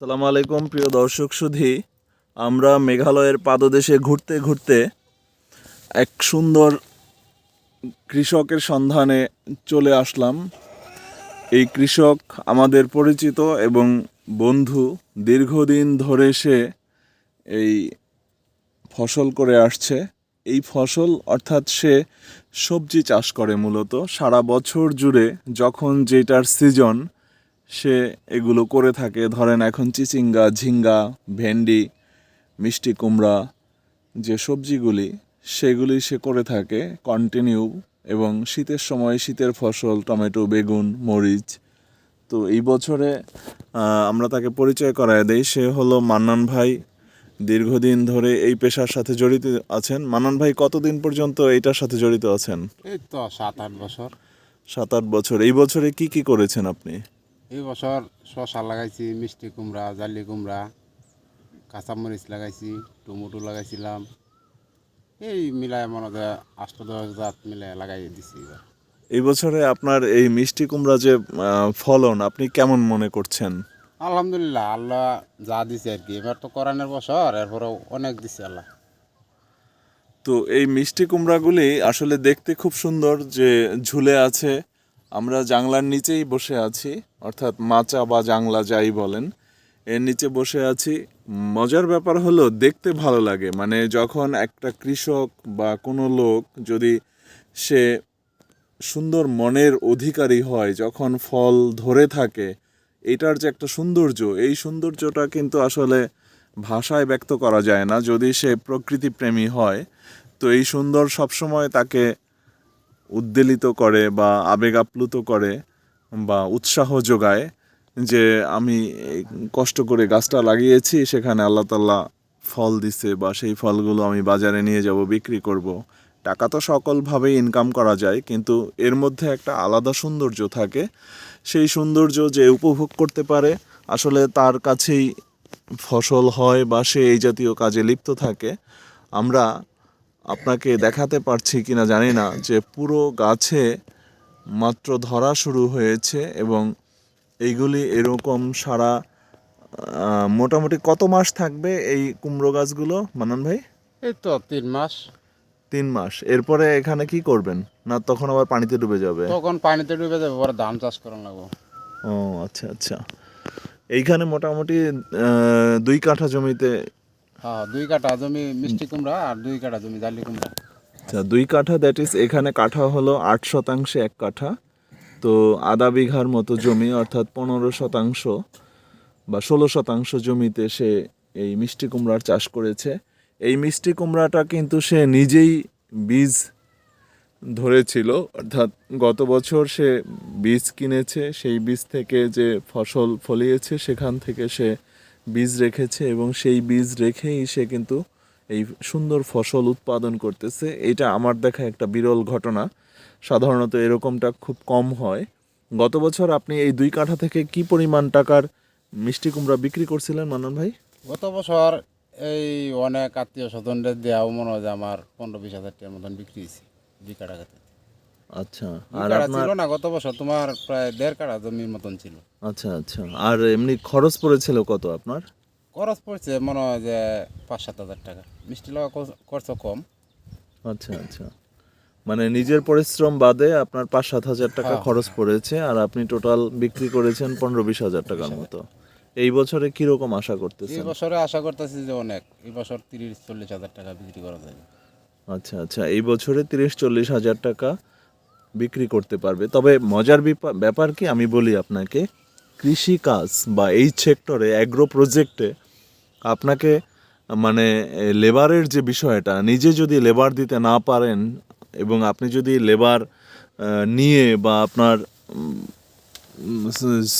সালাম আলাইকুম, প্রিয় দর্শক সুধী। আমরা মেঘালয়ের পাদদেশে ঘুরতে ঘুরতে এক সুন্দর কৃষকের সন্ধানে চলে আসলাম। এই কৃষক আমাদের পরিচিত এবং বন্ধু। দীর্ঘদিন ধরে সে এই ফসল করে আসছে। এই ফসল অর্থাৎ সে সবজি চাষ করে মূলত। সারা বছর জুড়ে যখন যেটার সিজন সে এগুলো করে থাকে। ধরেন এখন চিচিঙ্গা ঝিঙ্গা ভেন্ডি মিষ্টি কুমড়া যে সবজিগুলি সেগুলি সে করে থাকে কন্টিনিউ এবং শীতের সময় শীতের ফসল টমেটো বেগুন মরিচ। তো এই বছরে আমরা তাকে পরিচয় করায় দেই। সে হলো মান্নান ভাই। দীর্ঘদিন ধরে এই পেশার সাথে জড়িত আছেন। মান্নান ভাই কতদিন পর্যন্ত এইটার সাথে জড়িত আছেন? এই তো সাত আট বছর। সাত আট বছর। এই বছরে কি কি করেছেন আপনি? এই বছর শশা লাগাইছি মিষ্টি কুমড়া জালি কুমড়া কাঁচামরিচ লাগাইছি টমেটো লাগাইছিলাম। এই মিলায় মনে হয় আষ্ট দশ জাত মিলায় লাগাই দিছি এবার। এই বছরে আপনার এই মিষ্টি কুমড়া যে ফলন আপনি কেমন মনে করছেন? আলহামদুলিল্লাহ আল্লাহ যা দিছে আর কি। এবার তো কোরআনের বছর এরপরেও অনেক দিছে আল্লাহ। তো এই মিষ্টি কুমড়াগুলি আসলে দেখতে খুব সুন্দর যে ঝুলে আছে। আমরা জাংলার নিচেই বসে আছি, অর্থাৎ মাচা বা জাংলা যাই বলেন, এর নিচে বসে আছি। মজার ব্যাপার হলো, দেখতে ভালো লাগে। মানে যখন একটা কৃষক বা কোনো লোক যদি সে সুন্দর মনের অধিকারী হয়, যখন ফল ধরে থাকে, এটার যে একটা সৌন্দর্য, এই সৌন্দর্যটা কিন্তু আসলে ভাষায় ব্যক্ত করা যায় না। যদি সে প্রকৃতিপ্রেমী হয়, তো এই সুন্দর সবসময় তাকে উদ্বেলিত করে বা আবেগ আপ্লুত করে বা উৎসাহ যোগায় যে আমি কষ্ট করে গাছটা লাগিয়েছি, সেখানে আল্লাহ তাল্লাহ ফল দিছে বা সেই ফলগুলো আমি বাজারে নিয়ে যাব, বিক্রি করব। টাকা তো সকলভাবেই ইনকাম করা যায়, কিন্তু এর মধ্যে একটা আলাদা সৌন্দর্য থাকে। সেই সৌন্দর্য যে উপভোগ করতে পারে, আসলে তার কাছেই ফসল হয় বা সে এই জাতীয় কাজে লিপ্ত থাকে। আমরা আপনাকে দেখাতে পারছি কিনা জানি না যে পুরো গাছে মাত্র ধরা শুরু হয়েছে এবং এইগুলি এরকম সারা মোটামুটি কত মাস থাকবে এই কুমড়ো গাছগুলো মানান ভাই? এই তো তিন মাস। তিন মাস। এরপরে এখানে কি করবেন? না তখন আবার পানিতে ডুবে যাবে? তখন পানিতে ডুবে যাবে আবার ধান চাষ করা লাগবো। ও আচ্ছা আচ্ছা। এইখানে মোটামুটি আহ, দুই কাঠা জমিতে দুই কাঠা জমি মিষ্টি কুমড়া আর দুই কাঠা জমি আচ্ছা দুই কাঠা দ্যাট ইজ এখানে কাঠা হলো আট শতাংশে এক কাঠা। তো আধা বিঘার মতো জমি, অর্থাৎ পনেরো শতাংশ বা ষোলো শতাংশ জমিতে সে এই মিষ্টি কুমড়ার চাষ করেছে। এই মিষ্টি কুমড়াটা কিন্তু সে নিজেই বীজ ধরেছিল, অর্থাৎ গত বছর সে বীজ কিনেছে, সেই বীজ থেকে যে ফসল ফলিয়েছে, সেখান থেকে সে বীজ রেখেছে এবং সেই বীজ রেখেই সে কিন্তু এই সুন্দর ফসল উৎপাদন করতেছে। এটা আমার দেখা একটা বিরল ঘটনা। সাধারণত এরকমটা খুব কম হয়। গত বছর আপনি এই দুই কাঠা থেকে কি পরিমাণ টাকার মিষ্টি কুমড়া বিক্রি করছিলেন মানন ভাই? গত বছর এই অনেক আত্মীয় স্বজনদের দেওয়াও মনে হয় যে আমার পনেরো বিশ হাজার টাকার মতন বিক্রি হয়েছে দুই কাঠা আচ্ছা আর আপনার ছিল না গত বছর তোমার প্রায় দেড় কাঠা জমির মতন ছিল। আচ্ছা আচ্ছা আর এমনি খরচ পড়েছিল কত আপনার? খরচ পড়ছে মনে হয় যে পাঁচ সাত হাজার টাকা। মিষ্টি লাগা খরচ কম। আচ্ছা আচ্ছা মানে নিজের পরিশ্রম বাদে আপনার পাঁচ সাত হাজার টাকা হ্যাঁ, খরচ পড়েছে আর আপনি টোটাল বিক্রি করেছেন পনেরো বিশ হাজার টাকার মতো। এই বছরে কীরকম আশা এই করতেছেন? বছরে আশা করতেছি যে অনেক। এই বছর তিরিশ চল্লিশ হাজার টাকা বিক্রি করা যাবে। আচ্ছা আচ্ছা এই বছরে তিরিশ চল্লিশ হাজার টাকা বিক্রি করতে পারবে। তবে মজার ব্যাপার কি, আমি বলি আপনাকে কৃষি কাজ বা এই সেক্টরে অ্যাগ্রো প্রজেক্টে আপনাকে মানে লেবারের যে বিষয়টা, নিজে যদি লেবার দিতে না পারেন এবং আপনি যদি লেবার নিয়ে বা আপনার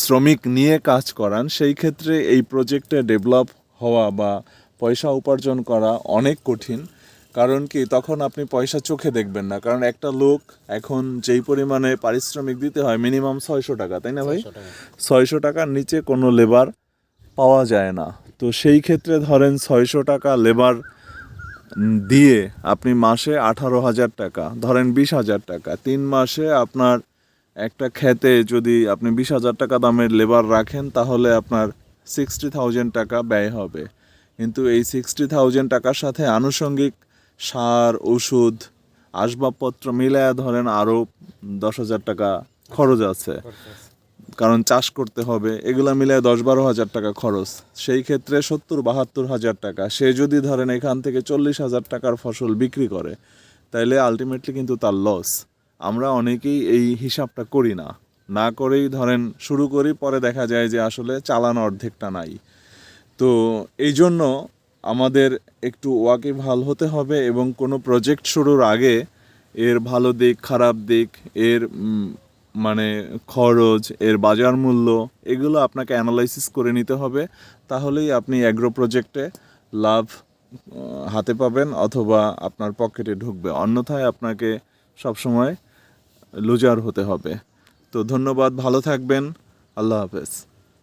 শ্রমিক নিয়ে কাজ করান, সেই ক্ষেত্রে এই প্রজেক্টে ডেভেলপ হওয়া বা পয়সা উপার্জন করা অনেক কঠিন। কারণ কি তখন আপনি পয়সা চোখে দেখবেন না। কারণ একটা লোক এখন যেই পরিমাণে পারিশ্রমিক দিতে হয় মিনিমাম ছয়শো টাকা তাই না ভাই? ছয়শো টাকার নিচে কোনো লেবার পাওয়া যায় না। তো সেই ক্ষেত্রে ধরেন ছয়শো টাকা লেবার দিয়ে আপনি মাসে আঠারো হাজার টাকা ধরেন বিশ হাজার টাকা তিন মাসে আপনার একটা খেতে যদি আপনি বিশ হাজার টাকা দামের লেবার রাখেন তাহলে আপনার সিক্সটি থাউজেন্ড টাকা ব্যয় হবে। কিন্তু এই সিক্সটি থাউজেন্ড টাকার সাথে আনুষঙ্গিক সার ওষুধ আসবাবপত্র মিলায়া ধরেন আরও দশ হাজার টাকা খরচ আছে। কারণ চাষ করতে হবে এগুলো মিলে দশ বারো হাজার টাকা খরচ। সেই ক্ষেত্রে সত্তর বাহাত্তর হাজার টাকা। সে যদি ধরেন এখান থেকে চল্লিশ হাজার টাকার ফসল বিক্রি করে তাইলে আলটিমেটলি কিন্তু তার লস আমরা অনেকেই এই হিসাবটা করি না। না করেই ধরেন শুরু করি পরে দেখা যায় যে আসলে চালান অর্ধেকটা নাই। তো এই জন্য আমাদের একটু ওয়াকিবহাল হতে হবে এবং কোনো প্রজেক্ট শুরুর আগে এর ভালো দিক, খারাপ দিক, এর মানে খরচ, এর বাজার মূল্য এগুলো আপনাকে অ্যানালাইসিস করে নিতে হবে। তাহলেই আপনি অ্যাগ্রো প্রজেক্টে লাভ হাতে পাবেন অথবা আপনার পকেটে ঢুকবে। অন্যথায় আপনাকে সবসময় লুজার হতে হবে। তো ধন্যবাদ, ভালো থাকবেন। আল্লাহ হাফেজ।